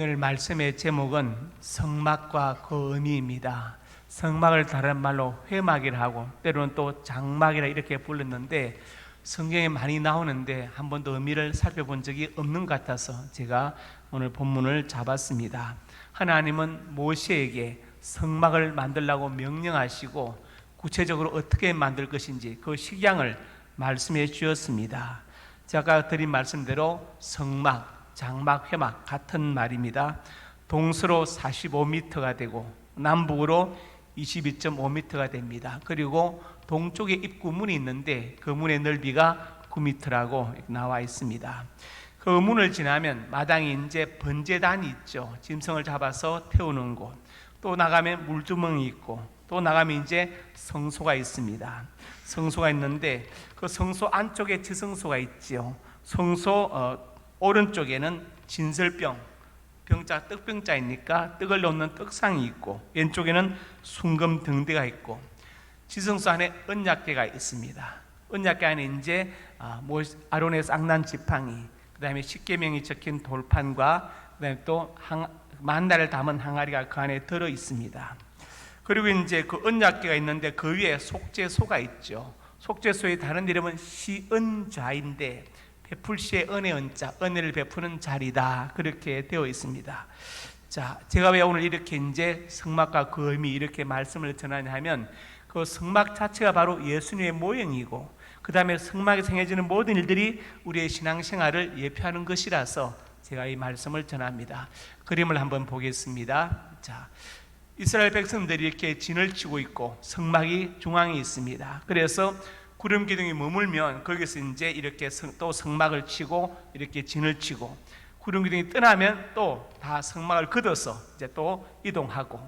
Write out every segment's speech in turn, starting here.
오늘 말씀의 제목은 성막과 그 의미입니다. 성막을 다른 말로 회막이라 하고 때로는 또 장막이라 이렇게 불렀는데 성경에 많이 나오는데 한 번도 의미를 살펴본 적이 없는 것 같아서 제가 오늘 본문을 잡았습니다. 하나님은 모세에게 성막을 만들라고 명령하시고 구체적으로 어떻게 만들 것인지 그 식양을 말씀해 주었습니다. 제가 드린 말씀대로 성막, 장막, 회막 같은 말입니다. 동서로 45m가 되고 남북으로 22.5m가 됩니다. 그리고 동쪽에 입구 문이 있는데 그 문의 넓이가 9m라고 나와 있습니다. 그 문을 지나면 마당에 이제 번제단이 있죠. 짐승을 잡아서 태우는 곳. 또 나가면 물주멍이 있고 또 나가면 이제 성소가 있습니다. 성소가 있는데 그 성소 안쪽에 지성소가 있지요. 성소 어, 오른쪽에는 진설병 병자 떡병자이니까 떡을 놓는 떡상이 있고 왼쪽에는 순금 등대가 있고 지성소 안에 언약궤가 있습니다. 언약궤 안에 이제 아, 모- 아론의 쌍난 지팡이, 그 다음에 십계명이 적힌 돌판과 그다음에 또 항, 만나를 담은 항아리가 그 안에 들어 있습니다. 그리고 이제 그 언약궤가 있는데 그 위에 속죄소가 있죠. 속죄소의 다른 이름은 시은좌인데 베풀시의 은혜 은자, 은혜를 베푸는 자리다. 그렇게 되어 있습니다. 자, 제가 왜 오늘 이렇게 이제 성막과 그 의미 이렇게 말씀을 전하냐 하면 그 성막 자체가 바로 예수님의 모형이고 그 다음에 성막에 생겨지는 모든 일들이 우리의 신앙생활을 예표하는 것이라서 제가 이 말씀을 전합니다. 그림을 한번 보겠습니다. 자, 이스라엘 백성들이 이렇게 진을 치고 있고 성막이 중앙에 있습니다. 그래서 구름 기둥이 머물면 거기서 이제 이렇게 성- 또 성막을 치고 이렇게 진을 치고 구름 기둥이 떠나면 또 다 성막을 걷어서 이제 또 이동하고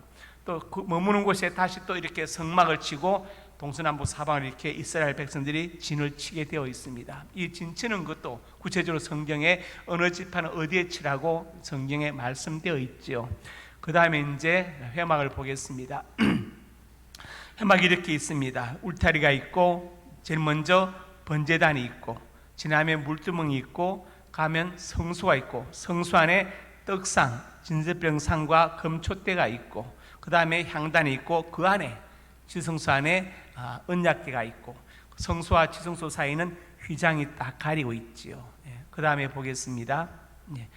또 그 머무는 곳에 다시 또 이렇게 성막을 치고 동서남북 사방을 이렇게 이스라엘 백성들이 진을 치게 되어 있습니다. 이 진 치는 것도 구체적으로 성경에 어느 지파는 어디에 치라고 성경에 말씀되어 있죠. 그 다음에 이제 회막을 보겠습니다. 회막이 이렇게 있습니다. 울타리가 있고 제일 먼저 번제단이 있고 지나면 물두멍이 있고 가면 성수가 있고 성수 안에 떡상, 진설병상과 금촛대가 있고 그 다음에 향단이 있고 그 안에 지성소 안에 아, 언약궤가 있고 성소와 지성소 사이는 휘장이 딱 가리고 있지요. 그 다음에 보겠습니다. 예.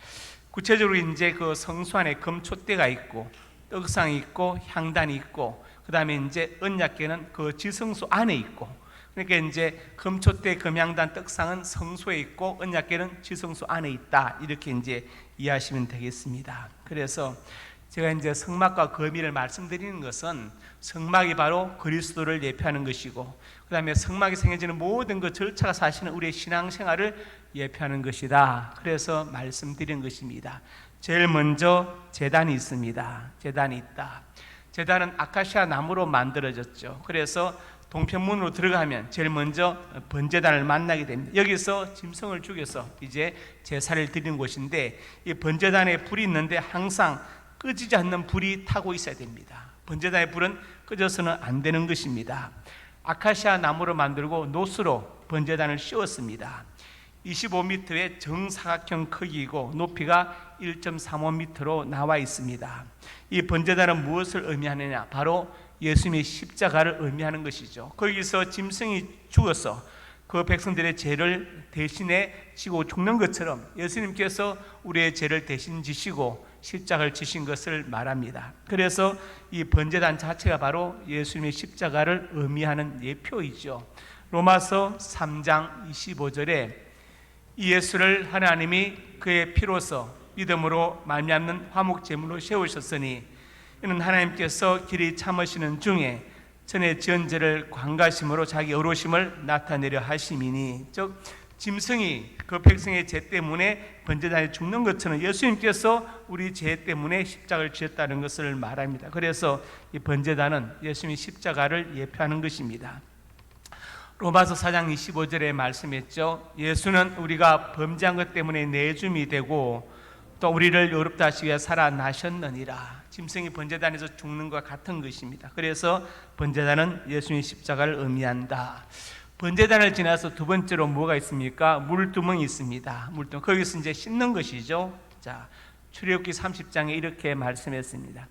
구체적으로 이제 그 성수 안에 금촛대가 있고 떡상이 있고 향단이 있고 그 다음에 이제 언약궤는 그 지성소 안에 있고 그러니까 이제 금촛대 금향단 떡상은 성소에 있고 언약궤는 지성소 안에 있다 이렇게 이제 이해하시면 되겠습니다. 그래서 제가 이제 성막과 그 의미를 말씀드리는 것은 성막이 바로 그리스도를 예표하는 것이고 그다음에 성막이 생겨지는 모든 그 절차가 사실은 우리의 신앙생활을 예표하는 것이다. 그래서 말씀드린 것입니다. 제일 먼저 제단이 있습니다. 제단이 있다. 제단은 아카시아 나무로 만들어졌죠. 그래서 동편문으로 들어가면 제일 먼저 번제단을 만나게 됩니다. 여기서 짐승을 죽여서 이제 제사를 드리는 곳인데 이 번제단에 불이 있는데 항상 끄지지 않는 불이 타고 있어야 됩니다. 번제단의 불은 끄져서는 안 되는 것입니다. 아카시아 나무로 만들고 노스로 번제단을 씌웠습니다. 25m의 정사각형 크기이고 높이가 1.35m로 나와 있습니다. 이 번제단은 무엇을 의미하느냐? 바로 예수님의 십자가를 의미하는 것이죠. 거기서 짐승이 죽어서 그 백성들의 죄를 대신에 지고 죽는 것처럼 예수님께서 우리의 죄를 대신 지시고 십자가를 지신 것을 말합니다. 그래서 이 번제단 자체가 바로 예수님의 십자가를 의미하는 예표이죠. 로마서 3장 25절에 이 예수를 하나님이 그의 피로서 믿음으로 말미암는 화목 제물로 세우셨으니 이는 하나님께서 길이 참으시는 중에 전에 지은 죄를 광가심으로 자기 어로심을 나타내려 하심이니 즉 짐승이 그 백성의 죄 때문에 번제단에 죽는 것처럼 예수님께서 우리 죄 때문에 십자가를 지었다는 것을 말합니다. 그래서 이 번제단은 예수님의 십자가를 예표하는 것입니다. 로마서 4장 25절에 말씀했죠. 예수는 우리가 범죄한 것 때문에 내줌이 되고 또 우리를 의롭다 하시기 위해 살아나셨느니라. 짐승이 번제단에서 죽는 것과 같은 것입니다. 그래서 번제단은 예수님의 십자가를 의미한다. 번제단을 지나서 두 번째로 뭐가 있습니까? 물두멍이 있습니다. 물두멍. 거기서 이제 씻는 것이죠. 자, 출애굽기 30장에 이렇게 말씀했습니다.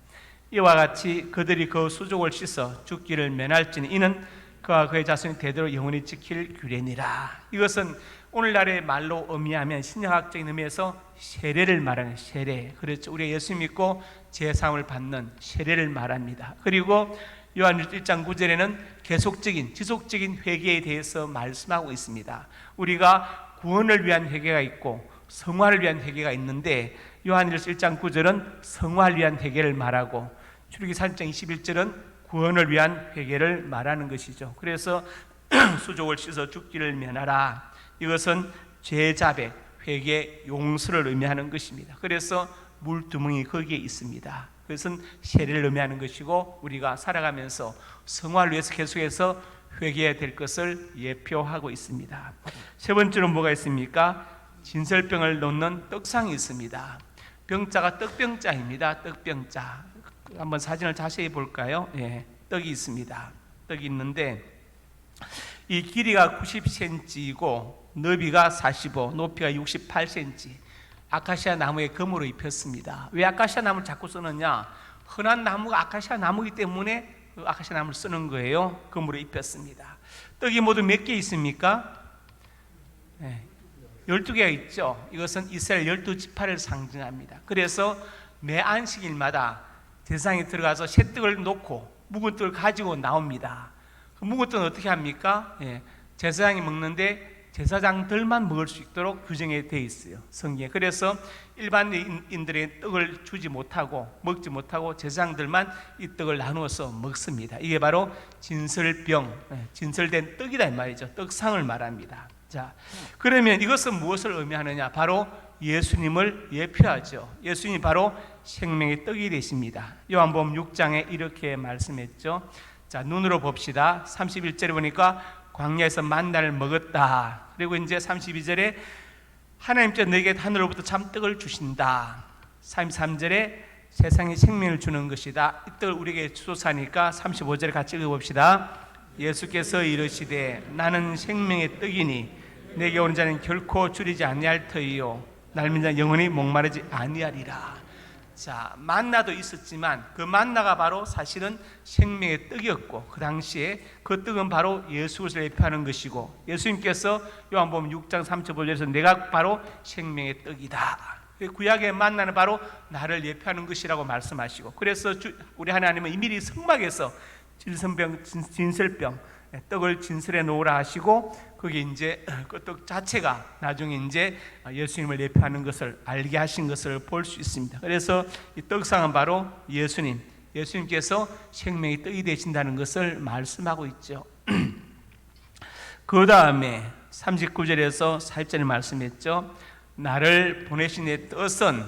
이와 같이 그들이 그 수족을 씻어 죽기를 면할지니 이는 그와 그의 자손이 대대로 영원히 지킬 규례니라. 이것은 오늘날의 말로 의미하면 신약학적인 의미에서 세례를 말하는 세례. 그렇죠. 우리 예수 믿고 제사함을 받는 세례를 말합니다. 그리고 요한 1장 9절에는 계속적인 지속적인 회개에 대해서 말씀하고 있습니다. 우리가 구원을 위한 회개가 있고 성화를 위한 회개가 있는데 요한일서 1장 9절은 성화를 위한 회개를 말하고 출애굽기 3장 21절은 구원을 위한 회개를 말하는 것이죠. 그래서 수족을 씻어 죽기를 면하라. 이것은 죄자백, 회개, 용서를 의미하는 것입니다. 그래서 물두멍이 거기에 있습니다. 그것은 세례를 의미하는 것이고 우리가 살아가면서 성화를 위해서 계속해서 회개해야 될 것을 예표하고 있습니다. 세 번째로 뭐가 있습니까? 진설병을 놓는 떡상이 있습니다. 병자가 떡병자입니다. 떡병자. 한번 사진을 자세히 볼까요? 예, 떡이 있습니다. 떡이 있는데 이 길이가 90cm이고 너비가 45, 높이가 68cm. 아카시아 나무에 금으로 입혔습니다. 왜 아카시아 나무를 자꾸 쓰느냐? 흔한 나무가 아카시아 나무이기 때문에 그 아카시아 나무를 쓰는 거예요. 금으로 입혔습니다. 떡이 모두 몇 개 있습니까? 네, 12개가 있죠. 이것은 이스라엘 12지파를 상징합니다. 그래서 매 안식일마다 제사장이 들어가서 새떡을 놓고 묵은 떡을 가지고 나옵니다. 그 묵은 떡은 어떻게 합니까? 예, 제사장이 먹는데 제사장들만 먹을 수 있도록 규정이 되어 있어요. 성경에. 그래서 일반인들의 떡을 주지 못하고 먹지 못하고 제사장들만 이 떡을 나누어서 먹습니다. 이게 바로 진설병, 예, 진설된 떡이다 이 말이죠. 떡상을 말합니다. 자, 그러면 이것은 무엇을 의미하느냐? 바로 예수님을 예표하죠. 예수님이 바로 생명의 떡이 되십니다. 요한복음 6장에 이렇게 말씀했죠. 자, 눈으로 봅시다. 31절에 보니까 광야에서 만나를 먹었다. 그리고 이제 32절에 하나님께서 너에게 하늘로부터 참떡을 주신다. 33절에 세상에 생명을 주는 것이다. 이 떡을 우리에게 주소사니까 35절에 같이 읽어봅시다. 예수께서 이르시되 나는 생명의 떡이니 내게 오는 자는 결코 줄이지 아니할 터이요 날민 자는 영원히 목마르지 아니하리라. 자, 만나도 있었지만 그 만나가 바로 사실은 생명의 떡이었고 그 당시에 그 떡은 바로 예수 그리스도를 예표하는 것이고 예수님께서 요한복음 6장 35절에서 내가 바로 생명의 떡이다. 구약의 만나는 바로 나를 예표하는 것이라고 말씀하시고 그래서 주, 우리 하나님은 이미리 성막에서 진설병 진설병 떡을 진설해 놓으라 하시고 그게 이제 그 떡 자체가 나중에 이제 예수님을 예표하는 것을 알게 하신 것을 볼 수 있습니다. 그래서 이 떡상은 바로 예수님, 예수님께서 생명의 떡이 되신다는 것을 말씀하고 있죠. 그 다음에 39절에서 40절에 말씀했죠. 나를 보내신 내 뜻은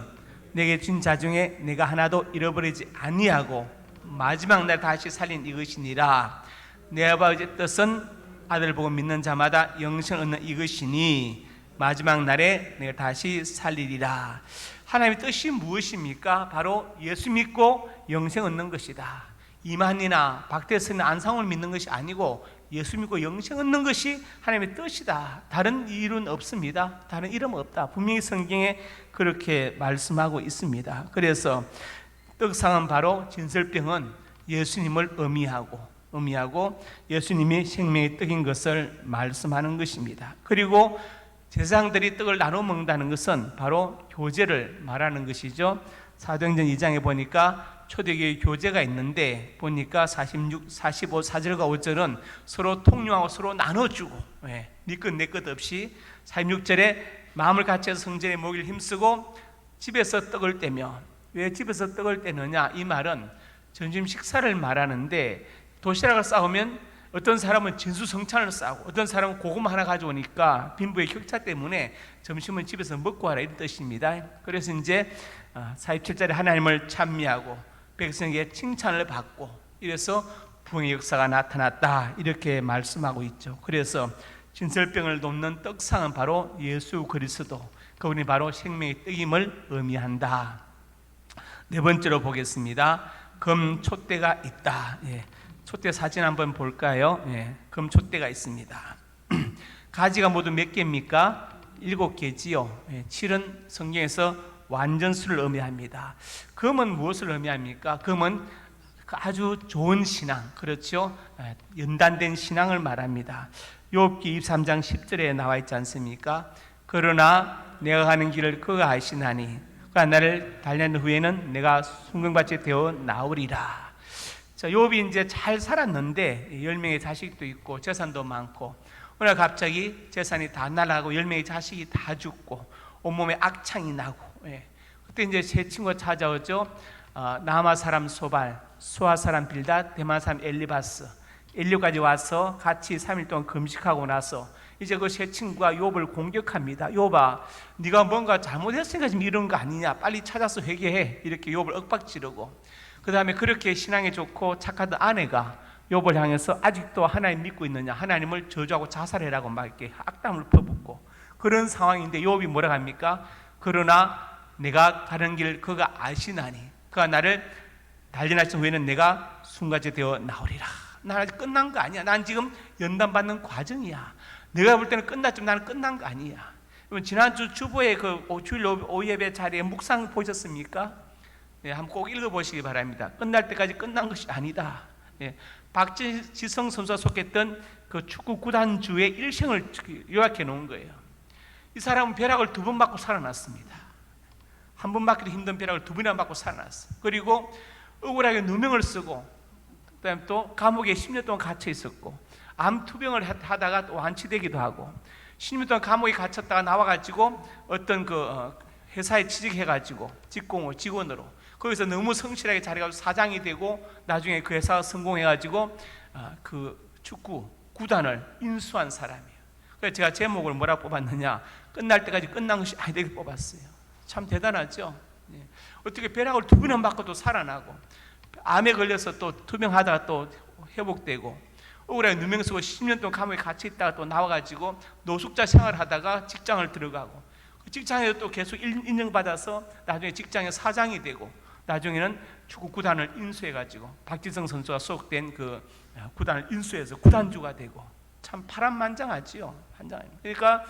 내게 준 자 중에 내가 하나도 잃어버리지 아니하고 마지막 날 다시 살린 이것이니라. 내 아버지의 뜻은 아들 보고 믿는 자마다 영생 얻는 이것이니 마지막 날에 내가 다시 살리리라. 하나님의 뜻이 무엇입니까? 바로 예수 믿고 영생 얻는 것이다. 이만이나 박대선이나 안상을 믿는 것이 아니고 예수 믿고 영생 얻는 것이 하나님의 뜻이다. 다른 이유는 없습니다. 다른 이름 없다. 분명히 성경에 그렇게 말씀하고 있습니다. 그래서 떡상은 바로 진설병은 예수님을 의미하고 의미하고 예수님이 생명의 떡인 것을 말씀하는 것입니다. 그리고 제사장들이 떡을 나눠 먹는다는 것은 바로 교제를 말하는 것이죠. 사도행전 2장에 보니까 초대교회 교제가 있는데 보니까 46, 45, 4절과 5절은 서로 통용하고 서로 나눠주고 네것내것 없이 46절에 마음을 같이 해서 성전에 모기를 힘쓰고 집에서 떡을 떼며 왜 집에서 떡을 떼느냐 이 말은 점심 식사를 말하는데 도시락을 싸우면 어떤 사람은 진수성찬을 싸고 어떤 사람은 고구마 하나 가져오니까 빈부의 격차 때문에 점심은 집에서 먹고 하라 이런 뜻입니다. 그래서 이제 47절에 하나님을 찬미하고 백성에게 칭찬을 받고 이래서 부흥의 역사가 나타났다 이렇게 말씀하고 있죠. 그래서 진설병을 돕는 떡상은 바로 예수 그리스도 그분이 바로 생명의 떡임을 의미한다. 네 번째로 보겠습니다. 금 촛대가 있다. 예. 촛대 사진 한번 볼까요? 예, 금 촛대가 있습니다. 가지가 모두 몇 개입니까? 일곱 개지요. 예, 칠은 성경에서 완전수를 의미합니다. 금은 무엇을 의미합니까? 금은 그 아주 좋은 신앙, 그렇죠? 예, 연단된 신앙을 말합니다. 욥기 23장 10절에 나와 있지 않습니까? 그러나 내가 가는 길을 그가 아시나니 그가 나를 달리는 후에는 내가 순경밭이 되어 나오리라. 자, 욥이 이제 잘 살았는데 열 명의 자식도 있고 재산도 많고 날 갑자기 재산이 다 날아가고 열 명의 자식이 다 죽고 온몸에 악창이 나고 예. 그때 이제 제 친구가 찾아오죠. 어, 남아 사람 소발, 수아 사람 빌닷, 대만 사람 엘리바스, 엘리까지 와서 같이 3일 동안 금식하고 나서 이제 그 세 친구가 욥을 공격합니다. 욥아, 네가 뭔가 잘못했으니까 지금 이런 거 아니냐? 빨리 찾아서 회개해. 이렇게 욥을 윽박지르고 그 다음에 그렇게 신앙이 좋고 착하던 아내가 욥을 향해서 아직도 하나님 믿고 있느냐? 하나님을 저주하고 자살해라고 막 이렇게 악담을 퍼붓고 그런 상황인데 욥이 뭐라 합니까? 그러나 내가 가는 길 그가 아시나니 그가 나를 달리나신 후에는 내가 순간제 되어 나오리라. 나 아직 끝난 거 아니야. 난 지금 연단 받는 과정이야. 내가 볼 때는 끝났지만 나는 끝난 거 아니야. 지난주 주보의 그 오- 주일 오- 오예배 자리에 묵상 보셨습니까? 예, 한번 꼭 읽어보시기 바랍니다. 끝날 때까지 끝난 것이 아니다. 예, 박지성 선수가 속했던 그 축구 구단주의 일생을 요약해 놓은 거예요. 이 사람은 벼락을 두 번 맞고 살아났습니다. 한 번 맞기도 힘든 벼락을 두 번이나 맞고 살아났어. 그리고 억울하게 누명을 쓰고 그다음에 또 감옥에 10년 동안 갇혀 있었고 암 투병을 하- 하다가 또 완치되기도 하고 10년 동안 감옥에 갇혔다가 나와가지고 어떤 그 어, 회사에 취직해가지고 직공으로 직원으로 거기서 너무 성실하게 잘해가지고 사장이 되고 나중에 그 회사가 성공해가지고 아, 그 축구 구단을 인수한 사람이에요. 그래서 제가 제목을 뭐라 뽑았느냐 끝날 때까지 끝난 것이 아니다 이렇게 뽑았어요. 참 대단하죠. 예. 어떻게 벼락을 두 번을 맞고 또 살아나고 암에 걸려서 또 투병하다가 또 회복되고 억울하게 누명 쓰고 10년 동안 감옥에 갇혀 있다가 또 나와가지고 노숙자 생활하다가 직장을 들어가고 그 직장에서 또 계속 인- 인정받아서 나중에 직장의 사장이 되고 나중에는 축구 구단을 인수해가지고 박지성 선수가 소속된 그 구단을 인수해서 구단주가 되고 참 파란만장하지요. 환장합니다. 그러니까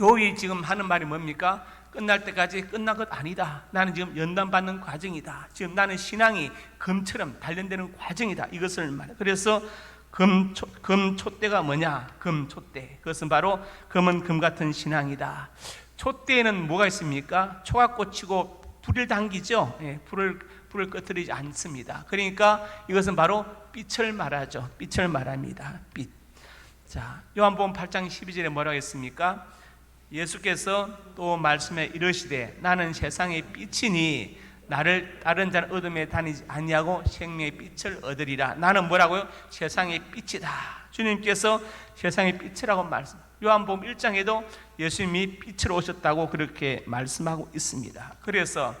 요이 지금 하는 말이 뭡니까? 끝날 때까지 끝난 것 아니다. 나는 지금 연단 받는 과정이다. 지금 나는 신앙이 금처럼 단련되는 과정이다. 이것을 말해. 그래서 금, 초, 금 촛대가 뭐냐? 금 촛대. 그것은 바로 금은 금 같은 신앙이다. 촛대에는 뭐가 있습니까? 초가 꽂히고 불을 당기죠. 예, 불을 불을 꺼뜨리지 않습니다. 그러니까 이것은 바로 빛을 말하죠. 빛을 말합니다. 빛. 자, 요한복음 8장 12절에 뭐라고 했습니까? 예수께서 또 말씀에 이르시되 나는 세상의 빛이니 나를 다른 자는 어둠에 다니지 아니하고 생명의 빛을 얻으리라. 나는 뭐라고요? 세상의 빛이다. 주님께서 세상의 빛이라고 말씀. 요한복음 1장에도 예수님이 빛으로 오셨다고 그렇게 말씀하고 있습니다. 그래서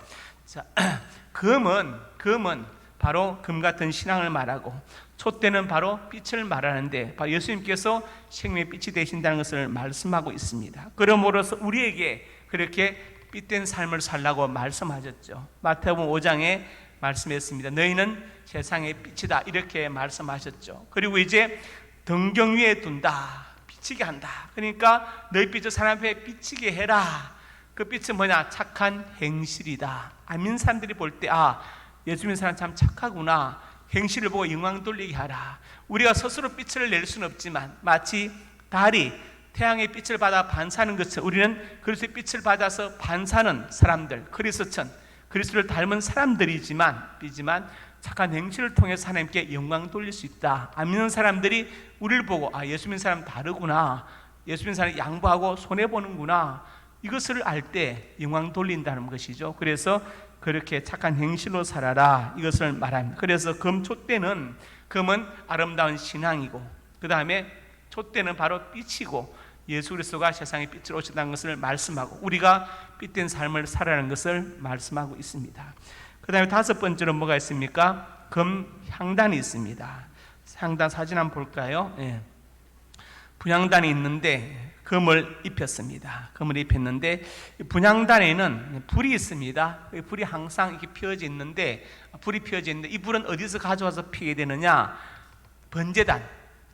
자, 금은 금은 바로 금 같은 신앙을 말하고 촛대는 바로 빛을 말하는데 예수님께서 생명의 빛이 되신다는 것을 말씀하고 있습니다. 그러므로서 우리에게 그렇게 빛된 삶을 살라고 말씀하셨죠. 마태복음 5장에 말씀했습니다. 너희는 세상의 빛이다 이렇게 말씀하셨죠. 그리고 이제 등경 위에 둔다. 비치게 한다. 그러니까 너희 빛을 사람 앞에 비치게 해라. 그 빛은 뭐냐? 착한 행실이다. 아민 사람들이 볼 때 아, 예수 믿는 사람 참 착하구나. 행실을 보고 영광 돌리게 하라. 우리가 스스로 빛을 낼 수는 없지만 마치 달이 태양의 빛을 받아 반사하는 것처럼 우리는 그리스도의 빛을 받아서 반사하는 사람들, 그리스도천, 그리스도를 닮은 사람들이지만, 이지만 착한 행실을 통해서 하나님께 영광 돌릴 수 있다. 안 믿는 사람들이 우리를 보고 아 예수 믿는 사람 다르구나. 예수 믿는 사람 양보하고 손해 보는구나. 이것을 알 때 영광 돌린다는 것이죠. 그래서 그렇게 착한 행실로 살아라 이것을 말합니다. 그래서 금 촛대는 금은 아름다운 신앙이고 그 다음에 촛대는 바로 빛이고 예수 그리스도가 세상에 빛으로 오셨다는 것을 말씀하고 우리가 빛된 삶을 살아가는 것을 말씀하고 있습니다. 그 다음에 다섯 번째로 뭐가 있습니까? 금 향단이 있습니다. 향단 사진 한번 볼까요? 예. 분향단이 있는데 금을 입혔습니다. 금을 입혔는데 이 분향단에는 불이 있습니다. 이 불이 항상 이렇게 피어져 있는데 불이 피어져 있는데 이 불은 어디서 가져와서 피게 되느냐? 번제단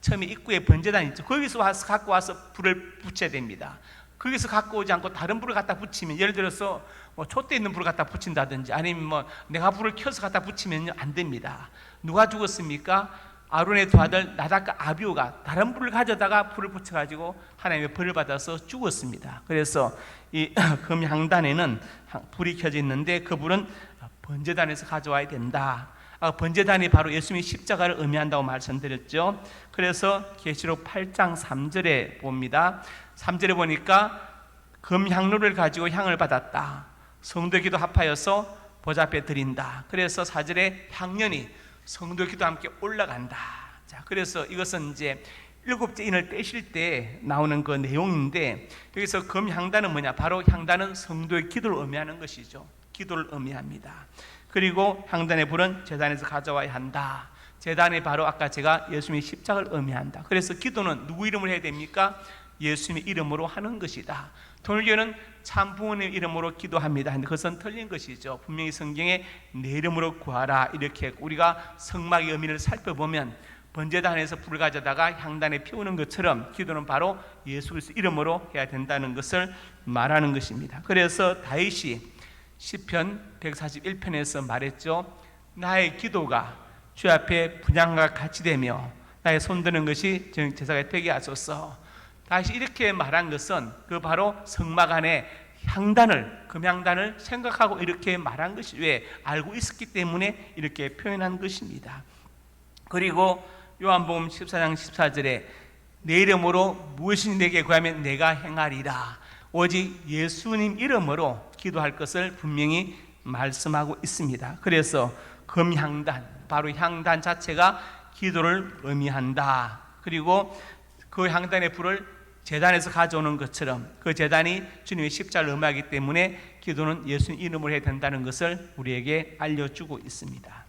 처음에 입구에 번제단 있죠. 거기서 와서 갖고 와서 불을 붙여야 됩니다. 거기서 갖고 오지 않고 다른 불을 갖다 붙이면 예를 들어서 뭐 촛대 있는 불을 갖다 붙인다든지 아니면 뭐 내가 불을 켜서 갖다 붙이면 안 됩니다. 누가 죽었습니까? 아론의 두 아들 나닥과 아비오가 다른 불을 가져다가 불을 붙여가지고 하나님의 벌을 받아서 죽었습니다. 그래서 이 금향단에는 불이 켜져 있는데 그 불은 번제단에서 가져와야 된다. 아, 번제단이 바로 예수님의 십자가를 의미한다고 말씀드렸죠. 그래서 계시록 8장 3절에 봅니다. 3절에 보니까 금향로를 가지고 향을 받았다. 성도 기도 합하여서 보좌 앞에 드린다. 그래서 4절에 향년이 성도 기도 함께 올라간다. 자, 그래서 이것은 이제 일곱째 인을 떼실 때 나오는 그 내용인데 여기서 금향단은 뭐냐? 바로 향단은 성도의 기도를 의미하는 것이죠. 기도를 의미합니다. 그리고 향단의 불은 재단에서 가져와야 한다. 재단이 바로 아까 제가 예수님의 십자가를 의미한다. 그래서 기도는 누구 이름을 해야 됩니까? 예수님의 이름으로 하는 것이다. 돌교는 참 부모님 이름으로 기도합니다. 근데 그것은 틀린 것이죠. 분명히 성경에 내 이름으로 구하라 이렇게 우리가 성막의 의미를 살펴보면 번제단에서 불을 가져다가 향단에 피우는 것처럼 기도는 바로 예수 그리스도 이름으로 해야 된다는 것을 말하는 것입니다. 그래서 다윗이 시편 141편에서 말했죠. 나의 기도가 주 앞에 분양과 같이 되며 나의 손드는 것이 제사가 되게 하소서. 다시 이렇게 말한 것은 그 바로 성막 안에 향단을 금향단을 생각하고 이렇게 말한 것이 왜 알고 있었기 때문에 이렇게 표현한 것입니다. 그리고 요한복음 14장 14절에 내 이름으로 무엇이 내게 구하면 내가 행하리라. 오직 예수님 이름으로 기도할 것을 분명히 말씀하고 있습니다. 그래서 금향단 바로 향단 자체가 기도를 의미한다. 그리고 그 향단의 불을 재단에서 가져오는 것처럼 그 재단이 주님의 십자를 의미하기 때문에 기도는 예수님 이름으로 해야 된다는 것을 우리에게 알려주고 있습니다.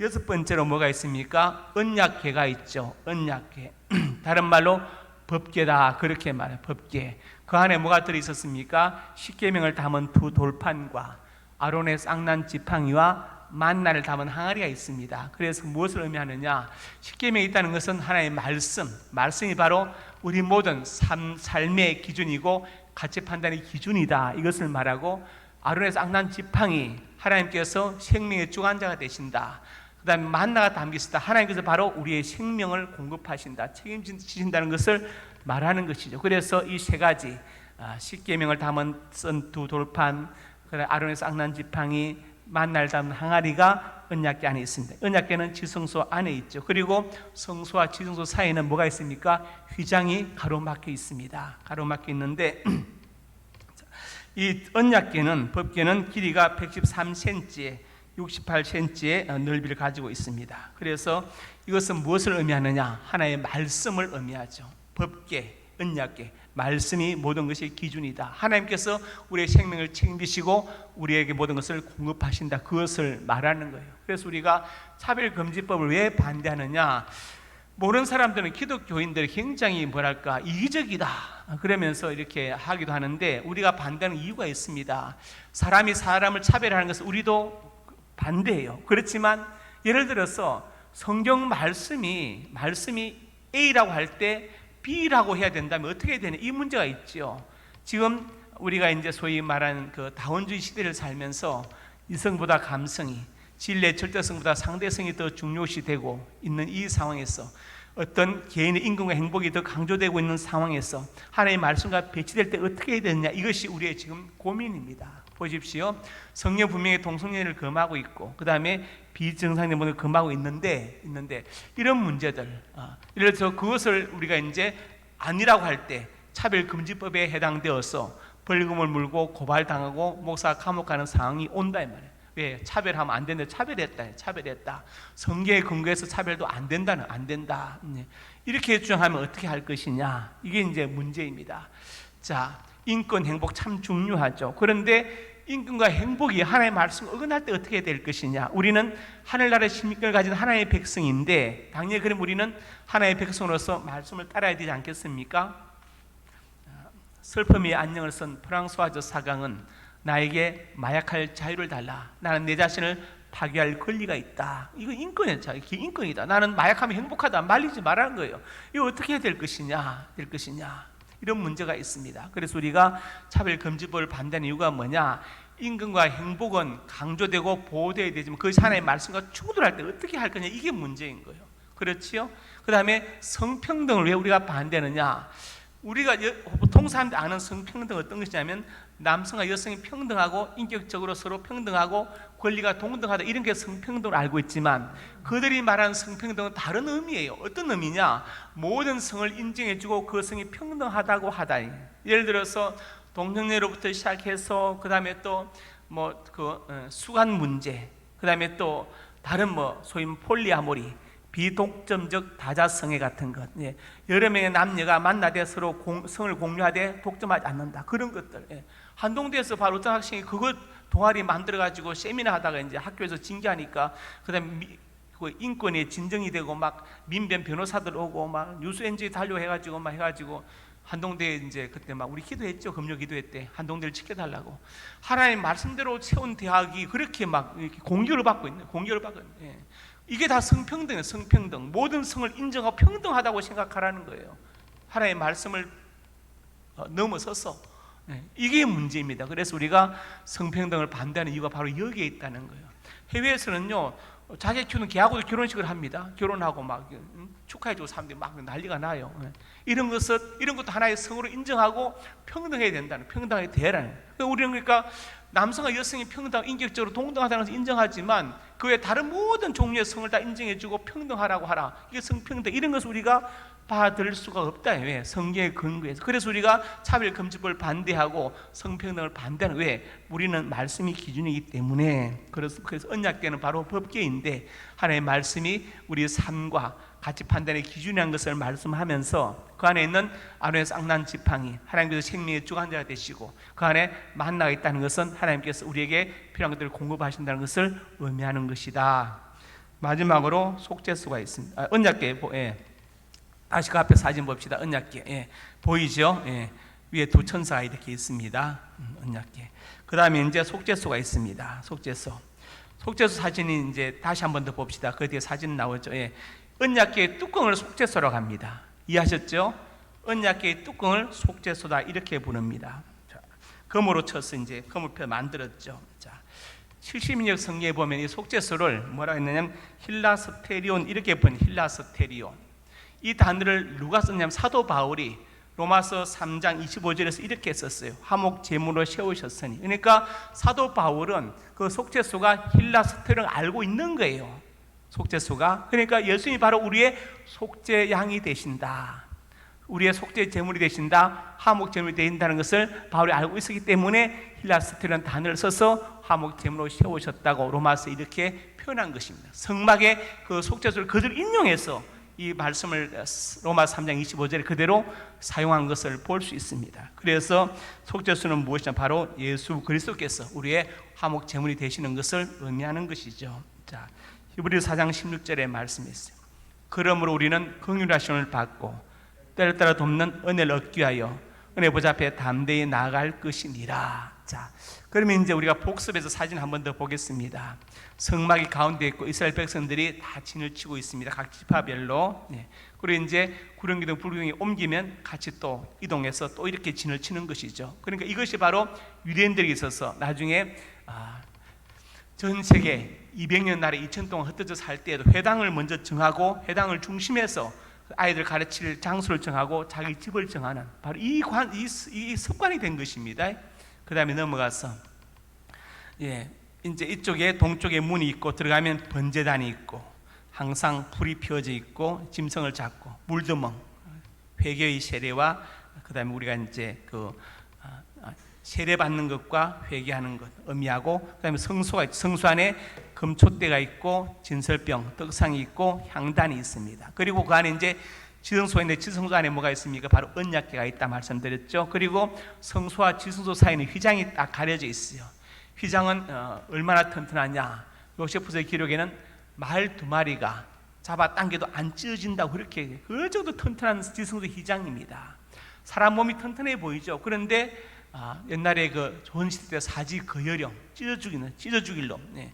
여섯 번째로 뭐가 있습니까? 언약계가 있죠. 언약계. 다른 말로 법계다 그렇게 말해 법계. 그 안에 뭐가 들어 있었습니까? 십계명을 담은 두 돌판과 아론의 쌍난 지팡이와 만나를 담은 항아리가 있습니다. 그래서 무엇을 의미하느냐? 십계명이 있다는 것은 하나의 말씀, 말씀이 바로 우리 모든 삶, 삶의 기준이고 가치 판단의 기준이다. 이것을 말하고 아론의 쌍난 지팡이 하나님께서 생명의 주관자가 되신다. 그 다음에 만나가 담겨 있다. 하나님께서 바로 우리의 생명을 공급하신다. 책임지신다는 것을 말하는 것이죠. 그래서 이 세 가지 아, 십계명을 담은 쓴 두 돌판, 아론의 쌍난 지팡이, 만날 담은 항아리가 언약궤 안에 있습니다. 언약궤는 지성소 안에 있죠. 그리고 성소와 지성소 사이에는 뭐가 있습니까? 휘장이 가로막혀 있습니다. 가로막혀 있는데 이 언약궤는 법궤는 길이가 113cm에 68cm의 넓이를 가지고 있습니다. 그래서 이것은 무엇을 의미하느냐? 하나의 말씀을 의미하죠. 법궤, 언약궤. 말씀이 모든 것의 기준이다. 하나님께서 우리의 생명을 책임지시고 우리에게 모든 것을 공급하신다. 그것을 말하는 거예요. 그래서 우리가 차별금지법을 왜 반대하느냐? 모르는 사람들은 기독교인들이 굉장히 뭐랄까 이기적이다 그러면서 이렇게 하기도 하는데 우리가 반대하는 이유가 있습니다. 사람이 사람을 차별하는 것은 우리도 반대해요. 그렇지만 예를 들어서 성경 말씀이 말씀이 A라고 할 때 B라고 해야 된다면 어떻게 되냐 이 문제가 있죠. 지금 우리가 이제 소위 말하는 그 다원주의 시대를 살면서 이성보다 감성이 진리의 절대성보다 상대성이 더 중요시 되고 있는 이 상황에서 어떤 개인의 인권과 행복이 더 강조되고 있는 상황에서 하나님의 말씀과 배치될 때 어떻게 해야 되느냐 이것이 우리의 지금 고민입니다. 보십시오. 성령 분명히 동성연애를 금하고 있고 그 다음에 비정상적인 분을 금하고 있는데 있는데 이런 문제들 어, 예를 들어서 그것을 우리가 이제 아니라고 할 때 차별금지법에 해당되어서 벌금을 물고 고발당하고 목사 감옥가는 상황이 온다 이 말이에요. 왜 차별하면 안 된다. 차별했다. 차별했다. 성경에 근거해서 차별도 안 된다는 안 된다. 네. 이렇게 주장하면 어떻게 할 것이냐? 이게 이제 문제입니다. 자, 인권 행복 참 중요하죠. 그런데 인권과 행복이 하나님의 말씀 어긋날 때 어떻게 될 것이냐? 우리는 하늘나라의 신민권을 가진 하나님의 백성인데 당연히 그럼 우리는 하나님의 백성으로서 말씀을 따라야 되지 않겠습니까? 슬픔의 안녕을 쓴 프랑스와 저 사강은 나에게 마약할 자유를 달라. 나는 내 자신을 파괴할 권리가 있다. 이거 인권의 자, 이게 인권이다. 나는 마약하면 행복하다. 말리지 말라는 거예요. 이거 어떻게 해야 될 것이냐? 될 것이냐? 이런 문제가 있습니다. 그래서 우리가 차별금지법을 반대하는 이유가 뭐냐? 임금과 행복은 강조되고 보호되어야 되지만 그것이 하나님의 말씀과 충돌할 때 어떻게 할 거냐 이게 문제인 거예요. 그렇지요? 그 다음에 성평등을 왜 우리가 반대하느냐? 우리가 여- 보통 사람들 아는 성평등 어떤 것이냐면 남성과 여성이 평등하고 인격적으로 서로 평등하고 권리가 동등하다 이런 게 성평등을 알고 있지만 그들이 말하는 성평등은 다른 의미예요. 어떤 의미냐? 모든 성을 인정해주고 그 성이 평등하다고 하다. 예를 들어서 동성애로부터 시작해서 그 다음에 또 뭐 그 수간 문제, 그 다음에 또 다른 뭐 소위 폴리아모리 비독점적 다자성애 같은 것, 예. 여러 명의 남녀가 만나되 서로 공, 성을 공유하되 독점하지 않는다 그런 것들. 예. 한동대에서 바로 어떤 학생이 그것 동아리 만들어 가지고 세미나 하다가 이제 학교에서 징계하니까 그다음에 미, 그 인권이 진정이 되고 막 민변 변호사들 오고 막 뉴스 엔지 달려 해가지고 막 해가지고 한동대 이제 그때 막 우리 기도했죠. 금요 기도했대 한동대를 지켜달라고. 하나님 말씀대로 세운 대학이 그렇게 막 이렇게 공격을 받고 있네. 공격을 받고 있네. 예. 이게 다 성평등이에요. 성평등. 모든 성을 인정하고 평등하다고 생각하라는 거예요. 하나님의 말씀을 어, 넘어서서. 예, 이게 문제입니다. 그래서 우리가 성평등을 반대하는 이유가 바로 여기에 있다는 거예요. 해외에서는요 자기 키우는 개하고도 결혼식을 합니다. 결혼하고 막 음, 축하해주고 사람들이 막 난리가 나요. 예. 이런 것은 이런 것도 하나의 성으로 인정하고 평등해야 된다는 평등하게 대라는. 그러니까 우리는 그러니까 남성과 여성이 평등 인격적으로 동등하다는 것을 인정하지만 그 외 다른 모든 종류의 성을 다 인정해주고 평등하라고 하라. 이게 성평등 이런 것을 우리가 받을 수가 없다 왜? 성경의 근거에서. 그래서 우리가 차별금지법을 반대하고 성평등을 반대하는 왜? 우리는 말씀이 기준이기 때문에. 그래서 그래서 언약 때는 바로 법계인데 하나님의 말씀이 우리 삶과 가치 판단의 기준이라는 것을 말씀하면서 그 안에 있는 아론의 쌍난 지팡이 하나님께서 생명의 주관자가 되시고 그 안에 만나가 있다는 것은 하나님께서 우리에게 필요한 것들을 공급하신다는 것을 의미하는 것이다. 마지막으로 속죄수가 있습니다. 아, 언약계 보- 예. 다시 그 앞에 사진 봅시다. 언약계 예. 보이죠? 예. 위에 두 천사가 이렇게 있습니다. 음, 언약계. 그 다음에 이제 속죄수가 있습니다. 속죄수. 속죄수 사진이 이제 다시 한 번 더 봅시다. 그 뒤에 사진 나오죠. 예. 언약계의 뚜껑을 속죄소라고 합니다. 이해하셨죠? 언약계의 뚜껑을 속죄소다 이렇게 부릅니다. 자, 금으로 쳐서 이제 금을표 만들었죠. 자, 70인역 성경에 보면 이 속죄소를 뭐라 했느냐면 힐라스테리온 이렇게 본 힐라스테리온. 이 단어를 누가 썼냐면 사도 바울이 로마서 3장 25절에서 이렇게 썼어요. 화목 제물로 세우셨으니. 그러니까 사도 바울은 그 속죄소가 힐라스테를 알고 있는 거예요. 속죄소가. 그러니까 예수님이 바로 우리의 속죄 양이 되신다. 우리의 속죄 제물이 되신다. 화목 제물이 되신다는 것을 바울이 알고 있었기 때문에 힐라스테라는 단어를 써서 화목 제물로 세우셨다고 로마서 이렇게 표현한 것입니다. 성막의 그 속죄소를 그대로 인용해서 이 말씀을 로마 3장 25절에 그대로 사용한 것을 볼 수 있습니다. 그래서 속죄수는 무엇이냐? 바로 예수 그리스도께서 우리의 화목 제물이 되시는 것을 의미하는 것이죠. 자, 히브리서 4장 16절에 말씀이 있어요. 그러므로 우리는 긍휼하심을 받고 때를 따라 돕는 은혜를 얻기 위하여 은혜 보좌 앞에 담대히 나아갈 것이니라. 자, 그러면 이제 우리가 복습해서 사진 한 번 더 보겠습니다. 성막이 가운데 있고 이스라엘 백성들이 다 진을 치고 있습니다. 각 지파별로. 네. 그리고 이제 구령기둥 불경이 옮기면 같이 또 이동해서 또 이렇게 진을 치는 것이죠. 그러니까 이것이 바로 유대인들에게 있어서 나중에 아, 전 세계 200년 나라 2000 동안 흩어져 살 때에도 회당을 먼저 정하고 회당을 중심해서 아이들 가르칠 장소를 정하고 자기 집을 정하는 바로 이, 관, 이, 이 습관이 된 것입니다. 그 다음에 넘어가서 예, 이제 이쪽에 동쪽에 문이 있고 들어가면 번제단이 있고 항상 불이 피어져 있고 짐승을 잡고 물두멍 회개의 세례와 그 다음에 우리가 이제 그 아, 아, 세례 받는 것과 회개하는 것 의미하고 그다음에 성소가 있- 성소 안에 금촛대가 있고 진설병 떡상이 있고 향단이 있습니다. 그리고 그 안에 이제 지성소인데 지성소 안에 뭐가 있습니까? 바로 언약궤가 있다 말씀드렸죠. 그리고 성소와 지성소 사이는 휘장이 딱 가려져 있어요. 휘장은 어, 얼마나 튼튼하냐? 요세프서의 기록에는 말 두 마리가 잡아 당겨도 안 찢어진다고 그렇게 그 정도 튼튼한 지성소 휘장입니다. 사람 몸이 튼튼해 보이죠. 그런데 아, 옛날에 그 조선 시대 때 사지 거열령 찢어 죽이는 찢어 죽일 놈. 네.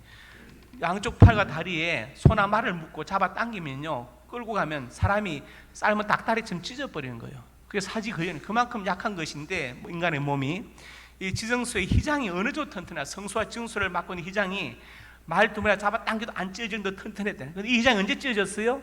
양쪽 팔과 다리에 소나 말을 묶고 잡아 당기면요 끌고 가면 사람이 삶은 닭다리처럼 찢어 버리는 거예요. 그게 사지 거연 그만큼 약한 것인데 뭐 인간의 몸이 이 지성소의 휘장이 어느 정도 튼튼하 성소와 증소를 맡고 있는 휘장이 말두무라 잡아 당겨도 안 찢어진 더 튼튼했다. 근데 이 휘장이 언제 찢어졌어요?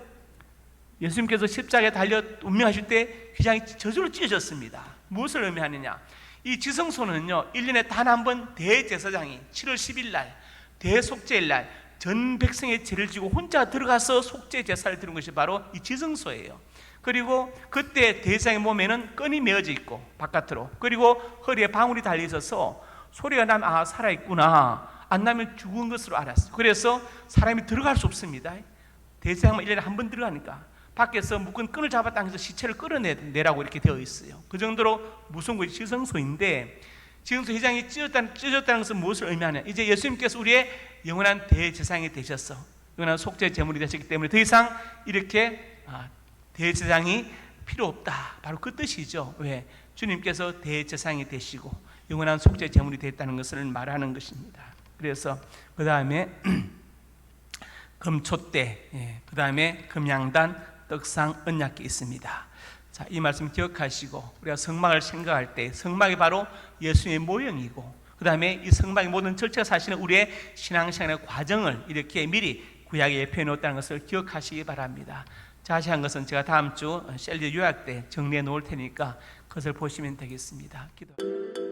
예수님께서 십자가에 달려 운명하실 때 휘장이 저절로 찢어졌습니다. 무엇을 의미하느냐? 이 지성소는요, 1년에 단 한 번 대제사장이 7월 10일 날, 대속죄일 날, 전 백성의 죄를 지고 혼자 들어가서 속죄 제사를 드리는 것이 바로 이 지성소예요. 그리고 그때 대제사장의 몸에는 끈이 메어져 있고, 바깥으로. 그리고 허리에 방울이 달려 있어서 소리가 나면, 아, 살아 있구나. 안 나면 죽은 것으로 알았어요. 그래서 사람이 들어갈 수 없습니다. 대제사장만 1년에 한 번 들어가니까. 밖에서 묶은 끈을 잡아 당겨서 시체를 끌어내라고 이렇게 되어 있어요. 그 정도로 무서운 것이 지성소인데 지성소 회장이 찢어졌다는, 찢어졌다는 것은 무엇을 의미하냐? 이제 예수님께서 우리의 영원한 대제사장이 되셨어. 영원한 속죄 제물이 되셨기 때문에 더 이상 이렇게 아, 대제사장이 필요 없다. 바로 그 뜻이죠. 왜? 주님께서 대제사장이 되시고 영원한 속죄 제물이 됐다는 것을 말하는 것입니다. 그래서 그 다음에 금초대, 예, 그 다음에 금양단, 떡상, 언약이 있습니다. 자, 이 말씀 기억하시고 우리가 성막을 생각할 때 성막이 바로 예수의 모형이고 그 다음에 이 성막의 모든 절차가 사실은 우리의 신앙생활의 과정을 이렇게 미리 구약에 예표해 놓았다는 것을 기억하시기 바랍니다. 자세한 것은 제가 다음 주 셀리 요약 때 정리해 놓을 테니까 그것을 보시면 되겠습니다. 기도.